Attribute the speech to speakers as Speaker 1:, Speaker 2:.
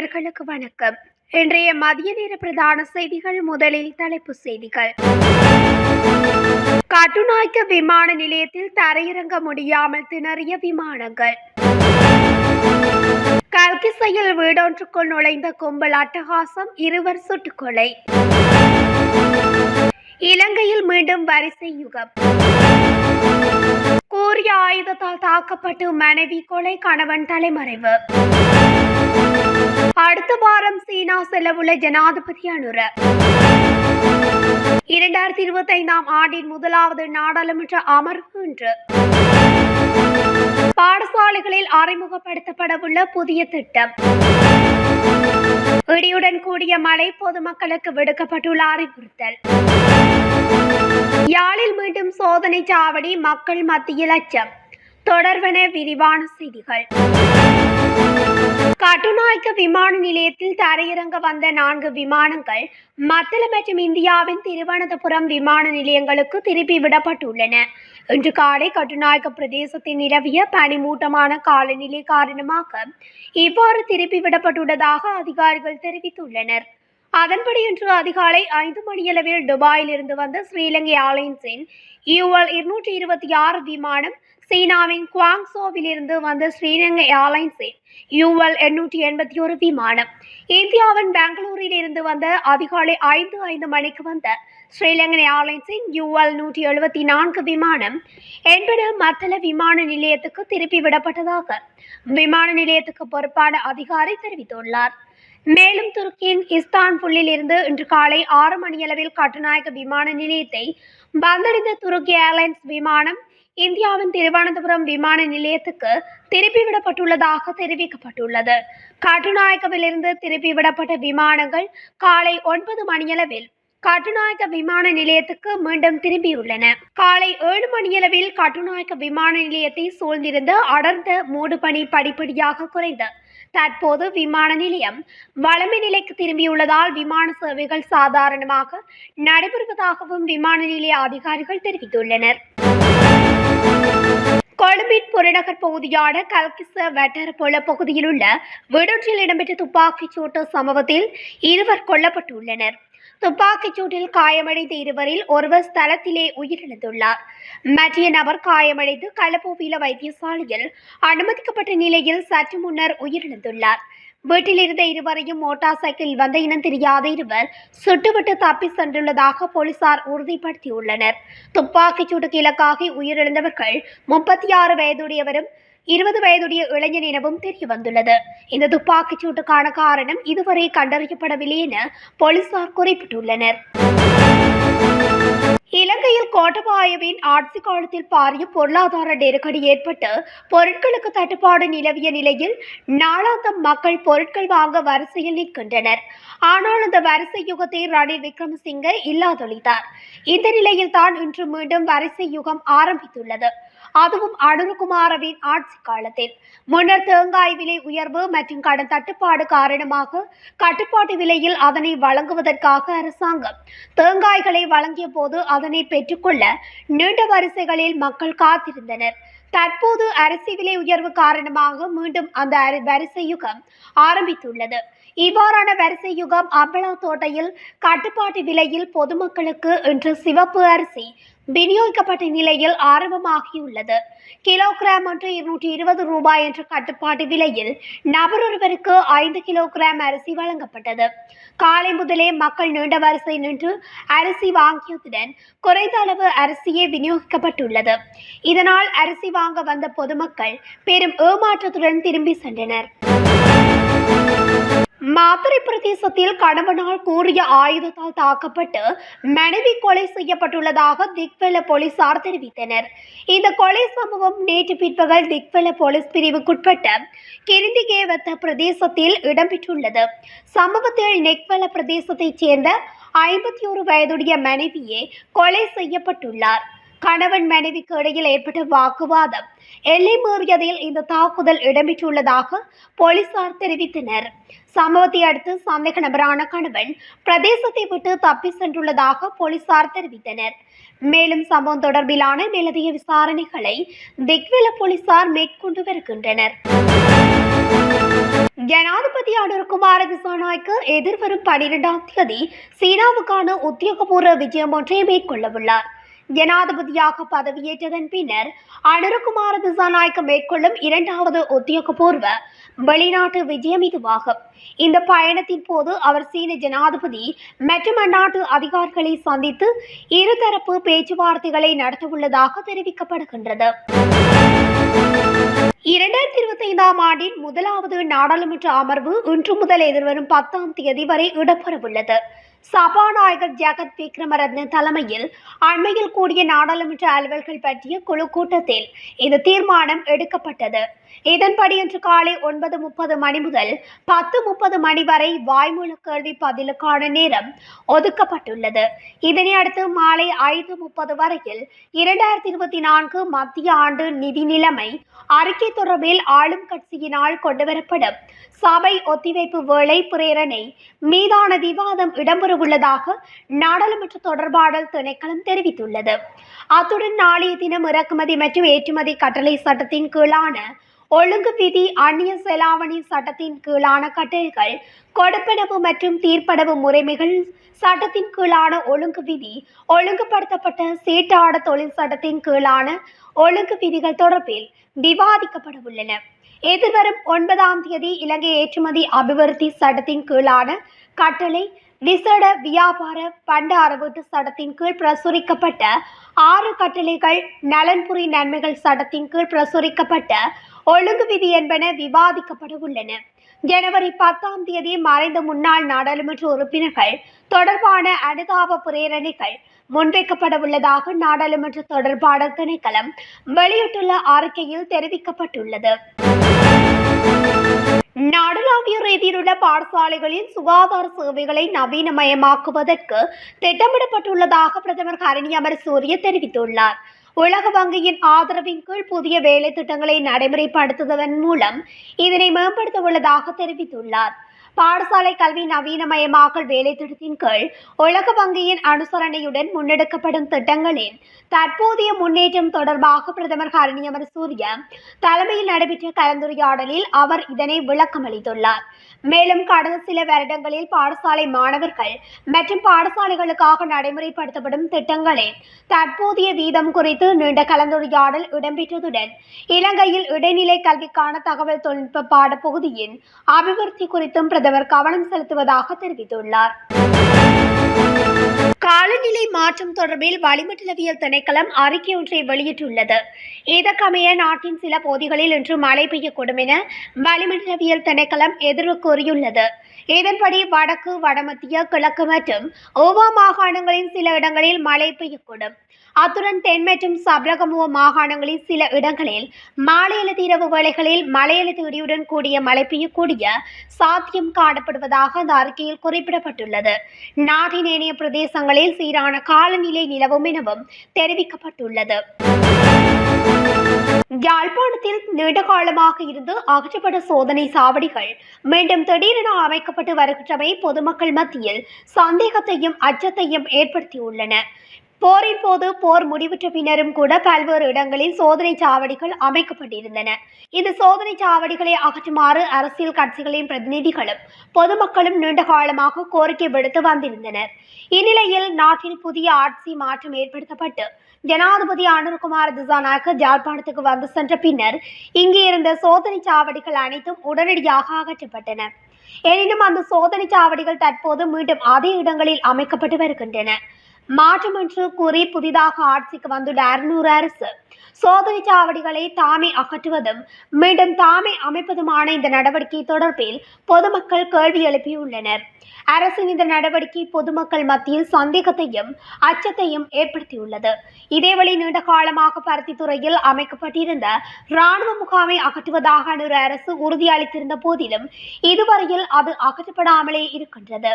Speaker 1: நேர்களுக்கு வணக்கம். இன்றைய மதிய நேர பிரதான செய்திகள் முதலில் தலைப்பு செய்திகள். கட்டுநாய்க்க விமான நிலையத்தில் தரையிறங்க முடியாமல் திணறிய விமானங்கள். கல்கிசையில் வீடொன்றுக்குள் நுழைந்த கும்பல் அட்டகாசம் இருவர் சுட்டுக்கொலை. இலங்கையில் மீண்டும் வரிசை யுகம். கூறிய ஆயுதத்தால் தாக்கப்பட்டு மனைவி கொலை கணவன் தலைமறைவு. அடுத்த வாரம் சீனா செல்லவுள்ள ஜனாதிபதி அனுர. இரண்டாயிரத்தி இருபத்தி ஐந்தாம் ஆண்டின் முதலாவது நாடாளுமன்ற அமர்வு இன்று. பாடசாலைகளில் அறிமுகப்படுத்தப்படவுள்ள புதிய திட்டம். இடியுடன் கூடிய மழை பொதுமக்களுக்கு விடுக்கப்பட்டுள்ள அறிவுறுத்தல். யாழில் மீண்டும் சோதனை சாவடி மக்கள் மத்தியில் அச்சம். தொடர்வன விரிவான செய்திகள். கட்டுநாயக்க விமான நிலையத்தில் தரையிறங்க வந்த நான்கு விமானங்கள் மத்தள மற்றும் இந்தியாவின் திருவனந்தபுரம் விமான நிலையங்களுக்கு திருப்பி விடப்பட்டுள்ளன. இன்று காலை கட்டுநாயக்க பிரதேசத்தில் நிலவிய பனிமூட்டமான காலநிலை காரணமாக இவ்வாறு திருப்பி விடப்பட்டுள்ளதாக அதிகாரிகள் தெரிவித்துள்ளனர். அதன்படி இன்று அதிகாலை ஐந்து மணியளவில் துபாயில் இருந்து வந்த ஸ்ரீலங்கை ஏர்லைன்ஸின் யூஎல் இருநூற்றி இருபத்தி ஆறு விமானம் சீனாவின் குவாங்சோவில் இருந்து வந்த ஸ்ரீலங்கை ஏர்லைன்ஸின் யூஎல் எண்ணூற்றி எண்பத்தி ஒரு விமானம். இந்தியாவின் பெங்களூரில் இருந்து வந்த அதிகாலை ஐந்து ஐந்து மணிக்கு வந்த ஸ்ரீலங்கன் ஏர்லைன்ஸின் யூஎல் நூற்றி எழுபத்தி நான்கு விமானம் என்பன மத்தள விமான நிலையத்துக்கு திருப்பி விடப்பட்டதாக விமான நிலையத்துக்கு பொறுப்பான அதிகாரி தெரிவித்துள்ளார். மேலும் துருக்கியின் இஸ்தான்புல்லில் இருந்து இன்று காலை ஆறு மணியளவில் கட்டுநாயக்க விமான நிலையத்தை வந்தடைந்த துருக்கி ஏர்லைன்ஸ் விமானம் இந்தியாவின் திருவனந்தபுரம் விமான நிலையத்துக்கு திருப்பி விடப்பட்டுள்ளதாக தெரிவிக்கப்பட்டுள்ளது. கட்டுநாயக்கவிலிருந்து திருப்பி விடப்பட்ட விமானங்கள் காலை ஒன்பது மணியளவில் கட்டுநாயக்க விமான நிலையத்துக்கு மீண்டும் திரும்பியுள்ளன. காலை ஏழு மணியளவில் கட்டுநாயக்க விமான நிலையத்தை சூழ்ந்திருந்த அடர்ந்த மூடுபனி படிப்படியாக குறைந்து தற்போது விமான நிலையம் வளமை நிலைக்கு திரும்பியுள்ளதால் விமான சேவைகள் சாதாரணமாக நடைபெறுவதாகவும் விமான நிலைய அதிகாரிகள் தெரிவித்துள்ளனர். கொழும்பின் புறநகர் பகுதியான கல்கிச வெட்டரப்பொல பகுதியில் உள்ள வீடொன்றில் இடம்பெற்ற துப்பாக்கிச் சூட்டு சம்பவத்தில் இருவர் கொல்லப்பட்டுள்ளனர். துப்பாக்கிச் சூட்டில் காயமடைந்த இருவரில் ஒருவர் ஸ்தலத்திலே உயிரிழந்துள்ளார். மற்ற நபர் காயமடைந்து களப்போவில வைத்தியசாலையில் அனுமதிக்கப்பட்ட நிலையில் சற்று முன்னர் உயிரிழந்துள்ளார். வீட்டில் இருந்த இருவரையும் மோட்டார் சைக்கிள் வந்த இனம் தெரியாத இருவர் சுட்டுவிட்டு தப்பி சென்றுள்ளதாக போலீசார் உறுதிப்படுத்தியுள்ளனர். துப்பாக்கிச் சூட்டுக்கு இலக்காகி உயிரிழந்தவர்கள் முப்பத்தி ஆறு வயதுடையவரும் இருபது வயதுடைய இளைஞன் எனவும் தெரிய வந்துள்ளது இந்த துப்பாக்கிச் சூட்டுக்கான காரணம் இதுவரை கண்டறியப்படவில்லை என போலீசார் குறிப்பிட்டுள்ளனர். இலங்கையில் கோட்டபாயவின் ஆட்சி காலத்தில் பாரிய பொருளாதார நெருக்கடி ஏற்பட்டு பொருட்களுக்கு தட்டுப்பாடு நிலவிய நிலையில் நாளாந்தம் மக்கள் பொருட்கள் வாங்க வரிசையில் நிற்கின்றனர். ஆனால் அந்த வரிசை யுகத்தை ரணில் விக்ரமசிங்க இல்லாதொழித்தார். இந்த நிலையில் தான் இன்று மீண்டும் வரிசை யுகம் ஆரம்பித்துள்ளது. அதுவும் அனுருகுமாரவின் ஆட்சி காலத்தில். முன்னர் தேங்காய் விலை உயர்வு மற்றும் கடன் தட்டுப்பாடு காரணமாக கட்டுப்பாட்டு விலையில் அதனை வழங்குவதற்காக அரசாங்கம் தேங்காய்களை வழங்கிய போது அதனை பெற்றுக்கொள்ள நீண்ட வரிசைகளில் மக்கள் காத்திருந்தனர். தற்போது அரிசி விலை உயர்வு காரணமாக மீண்டும் அந்த அரி- வரிசை யுகம் ஆரம்பித்துள்ளது. இவ்வாறான வரிசை யுகம் அம்பலா தோட்டையில் கட்டுப்பாட்டு விலையில் பொதுமக்களுக்கு இன்று சிவப்பு அரிசி விநியோகிக்கப்பட்ட நிலையில் ஆரம்பமாகியுள்ளது. கிலோகிராம் ஒன்று இருநூற்றி இருபது ரூபாய் என்ற கட்டுப்பாட்டு விலையில் நபரொருவருக்கு ஐந்து கிலோகிராம் அரிசி வழங்கப்பட்டது. காலை முதலே மக்கள் நீண்ட வரிசை நின்று அரிசி வாங்கியதுடன் குறைந்த அளவு அரிசியே விநியோகிக்கப்பட்டுள்ளது. இதனால் அரிசி வாங்க வந்த பொதுமக்கள் பெரும் ஏமாற்றத்துடன் திரும்பி சென்றனர். மாத்தறை பிரதேசத்தில் கணவனால் கூறிய ஆயுதத்தால் தாக்கப்பட்டு மனைவி கொலை செய்யப்பட்டுள்ளதாக திக்வெல போலீசார் தெரிவித்தனர். இந்த கொலை சம்பவம் நேற்று பிற்பகல் திக்வெல போலீஸ் பிரிவுக்குட்பட்ட கிருந்திகேவத்த பிரதேசத்தில் இடம்பெற்றுள்ளது. சம்பவத்தில் நெக்வெல பிரதேசத்தைச் சேர்ந்த ஐம்பத்தி ஒரு வயதுடைய மனைவியே கொலை செய்யப்பட்டுள்ளார். கணவன் மனைவிக்கு இடையில் ஏற்பட்ட வாக்குவாதம் எல்லை மீறியதில் இந்த தாக்குதல் இடம்பெற்றுள்ளதாக போலீசார் தெரிவித்தனர். சம்பவத்தை அடுத்து சந்தேக நபரான கணவன் பிரதேசத்தை விட்டு தப்பி சென்றுள்ளதாக போலீசார் தெரிவித்தனர். மேலும் சம்பவம் தொடர்பிலான மேலதிக விசாரணைகளை திக்வெல போலீசார் மேற்கொண்டு வருகின்றனர். ஜனாதிபதி அனுர்குமார திசாநாய்க்கு எதிர்வரும் பனிரெண்டாம் தேதி சீனாவுக்கான உத்தியோகபூர்வ விஜயம் ஒன்றை மேற்கொள்ளவுள்ளார். ஜனாதிபதியாக பதவியேற்றதன் பின்னர் அனுருகுமார திசாநாயக்க மேற்கொள்ளும் இரண்டாவது உத்தியோகபூர்வ வெளிநாட்டு விஜயம் இதுவாகும். இந்த பயணத்தின் போது அவர் சீன ஜனாதிபதி மற்றும் அந்நாட்டு அதிகாரிகளை சந்தித்து இருதரப்பு பேச்சுவார்த்தைகளை நடத்தவுள்ளதாக தெரிவிக்கப்படுகின்றது. இரண்டாயிரத்தி இருபத்தி ஐந்தாம் ஆண்டின் முதலாவது நாடாளுமன்ற அமர்வு இன்று முதல் எதிர்வரும் பத்தாம் தேதி வரை இடம்பெறவுள்ளது. சபாநாயகர் ஜெகத் விக்ரமரத்ன தலைமையில் அண்மையில் கூடிய நாடாளுமன்ற அலுவல்கள் பற்றிய குழு கூட்டத்தில் இந்த தீர்மானம் எடுக்கப்பட்டது. இதன்படி இன்று காலை ஒன்பது முப்பது மணி முதல் பத்து முப்பது மணி வரை வாய்மூல கேள்வி பதிலுக்கான நேரம் ஒதுக்கப்பட்டுள்ளது. இதனை அடுத்து மாலை ஐந்து முப்பது வரையில் இரண்டாயிரத்தி இருபத்தி நான்கு மத்திய ஆண்டு நிதி நிலைமை அறிக்கை தொடர்பில் ஆளும் கட்சியினால் கொண்டுவரப்படும் சபை ஒத்திவைப்பு வேளை பிரேரணை மீதான விவாதம் இடம்பெறவுள்ளதாக நாடாளுமன்ற தொடர்பாடல் திணைக்களம் தெரிவித்துள்ளது. அத்துடன் நாளைய தினம் இறக்குமதி மற்றும் ஏற்றுமதி கட்டளை சட்டத்தின் கீழான ஒழுங்கு விதி அந்நிய செலாவணி சட்டத்தின் கீழான கட்டளைகள் கொடுப்பனவு மற்றும் தீர்ப்பனவு முறைமைகள் சட்டத்தின் கீழான ஒழுங்கு விதி ஒழுங்குபடுத்தப்பட்ட சீட்டாட தொழில் சட்டத்தின் கீழான ஒழுங்கு விதிகள் தொடர்பில் விவாதிக்கப்பட உள்ளன. எதிர்வரும் ஒன்பதாம் தேதி இலங்கை ஏற்றுமதி அபிவிருத்தி சட்டத்தின் கீழான கட்டளை விசேட வியாபார பண்ட அறவீட்டு சட்டத்தின் கீழ் பிரசுரிக்கப்பட்ட ஆறு கட்டளைகள் நலன்புரி நன்மைகள் சட்டத்தின் கீழ் பிரசுரிக்கப்பட்ட ஒழுங்கு விதி என்பன விவாதிக்கப்பட உள்ளன ஜனவரி பத்தாம் தேதி மறைந்த முன்னாள் நாடாளுமன்ற உறுப்பினர்கள் தொடர்பான அனுதாப பிரேரணைகள் முன்வைக்கப்பட உள்ளதாக நாடாளுமன்ற தொடர்பாளர் திணைக்களம் வெளியிட்டுள்ள அறிக்கையில் தெரிவிக்கப்பட்டுள்ளது. நாடளாவிய ரீதியிலுள்ள பாடசாலைகளில் சுகாதார சேவைகளை நவீனமயமாக்குவதற்கு திட்டமிடப்பட்டுள்ளதாக பிரதமர் ஹரணி அமரசூரிய தெரிவித்துள்ளார். உலக வங்கியின் ஆதரவின் கீழ் புதிய வேலை திட்டங்களை நடைமுறைப்படுத்துவதன் மூலம் இதனை மேம்படுத்த உள்ளதாக தெரிவித்துள்ளார். பாடசாலை கல்வி நவீனமயமாக்கல் வேலைத்திட்டத்தின் கீழ் உலக வங்கியின் அனுசரணையுடன் முன்னெடுக்கப்படும் திட்டங்களின் தற்போதைய முன்னேற்றம் தொடர்பாக பிரதமர் ஹரணி அமரசூரிய தலைமையில் நடைபெற்ற கலந்துரையாடலில் அவர் இதனை விளக்கமளித்துள்ளார் மேலும் கடந்த சில வருடங்களில் பாடசாலை மாணவர்கள் மற்றும் பாடசாலைகளுக்காக நடைமுறைப்படுத்தப்படும் திட்டங்களின் தற்போதைய வீதம் குறித்து நீண்ட கலந்துரையாடல் இடம்பெற்றதுடன் இலங்கையில் இடைநிலை கல்விக்கான தகவல் தொழில்நுட்ப பாடப்பகுதியின் அபிவிருத்தி குறித்தும் பிரதமர் கவனம் செலுத்துவதாக தெரிவித்துள்ளார். காலநிலை மாற்றம் தொடர்பில் வளிமண்டலவியல் திணைக்களம் அறிக்கை ஒன்றை வெளியிட்டுள்ளது. இதற்கமைய நாட்டின் சில பகுதிகளில் இன்று மழை பெய்யக்கூடும் என வளிமண்டலவியல் திணைக்களம் எதிர்வு கூறியுள்ளது. இதன்படி வடக்கு வடமத்திய கிழக்கு மற்றும் ஓவா மாகாணங்களின் சில இடங்களில் மழை பெய்யக்கூடும். அத்துடன் தென் மற்றும் சப்ரகமுவ மாகாணங்களில் சில இடங்களில் மாலை அல்லது இரவு வேளைகளில் மழை அல்லது இடியுடன் கூடிய மழை பெய்யக்கூடிய சாத்தியம் காணப்படுவதாக அந்த அறிக்கையில் குறிப்பிடப்பட்டுள்ளது. நாட்டின் ஏனைய பிரதேசங்களில் சீரான காலநிலை நிலவும் எனவும் தெரிவிக்கப்பட்டுள்ளது. யாழ்ப்பாணத்தில் நீண்ட காலமாக இருந்து அகற்றப்பட்ட சோதனை சாவடிகள் மீண்டும் திடீரென அமைக்கப்பட்டு வருகின்றமை பொதுமக்கள் மத்தியில் சந்தேகத்தையும் அச்சத்தையும் ஏற்படுத்தியுள்ளன. போரின் போது போர் முடிவுற்ற பின்னரும் கூட பல்வேறு இடங்களில் சோதனை சாவடிகள் அமைக்கப்பட்டிருந்தன. இந்த சோதனை சாவடிகளை அகற்றுமாறு அரசியல் கட்சிகளின் பிரதிநிதிகளும் பொதுமக்களும் நீண்ட காலமாக கோரிக்கை விடுத்து வந்திருந்தனர். இந்நிலையில் நாட்டில் புதிய ஆட்சி மாற்றம் ஏற்படுத்தப்பட்டு ஜனாதிபதி அனுர்குமார் திசாநாயக்க ஜாழ்ப்பாணத்துக்கு வந்து சென்ற பின்னர் இங்கே இருந்த சோதனை சாவடிகள் அனைத்தும் உடனடியாக அகற்றப்பட்டன. எனினும் அந்த சோதனை சாவடிகள் தற்போது மீண்டும் அதே இடங்களில் அமைக்கப்பட்டு வருகின்றன. மாற்றம் என்று கூறி புதிதாக ஆட்சிக்கு வந்துள்ள அறுநூறு அரசு. சோதனை சாவடிகளை தாமே அகற்றுவதும் மீண்டும் தாமே அமைப்பதுமான இந்த நடவடிக்கை தொடர்பில் பொதுமக்கள் கேள்வி எழுப்பியுள்ளனர். அரசின் இந்த நடவடிக்கை பொதுமக்கள் மத்தியில் சந்தேகத்தையும் அச்சத்தையும் ஏற்படுத்தியுள்ளது. இதேவழி நீண்ட காலமாக பருத்தித்துறையில் அமைக்கப்பட்டிருந்த இராணுவ முகாமை அகற்றுவதாக அனுர அரசு உறுதியளித்திருந்த போதிலும் இதுவரையில் அது அகற்றப்படாமலே இருக்கின்றது.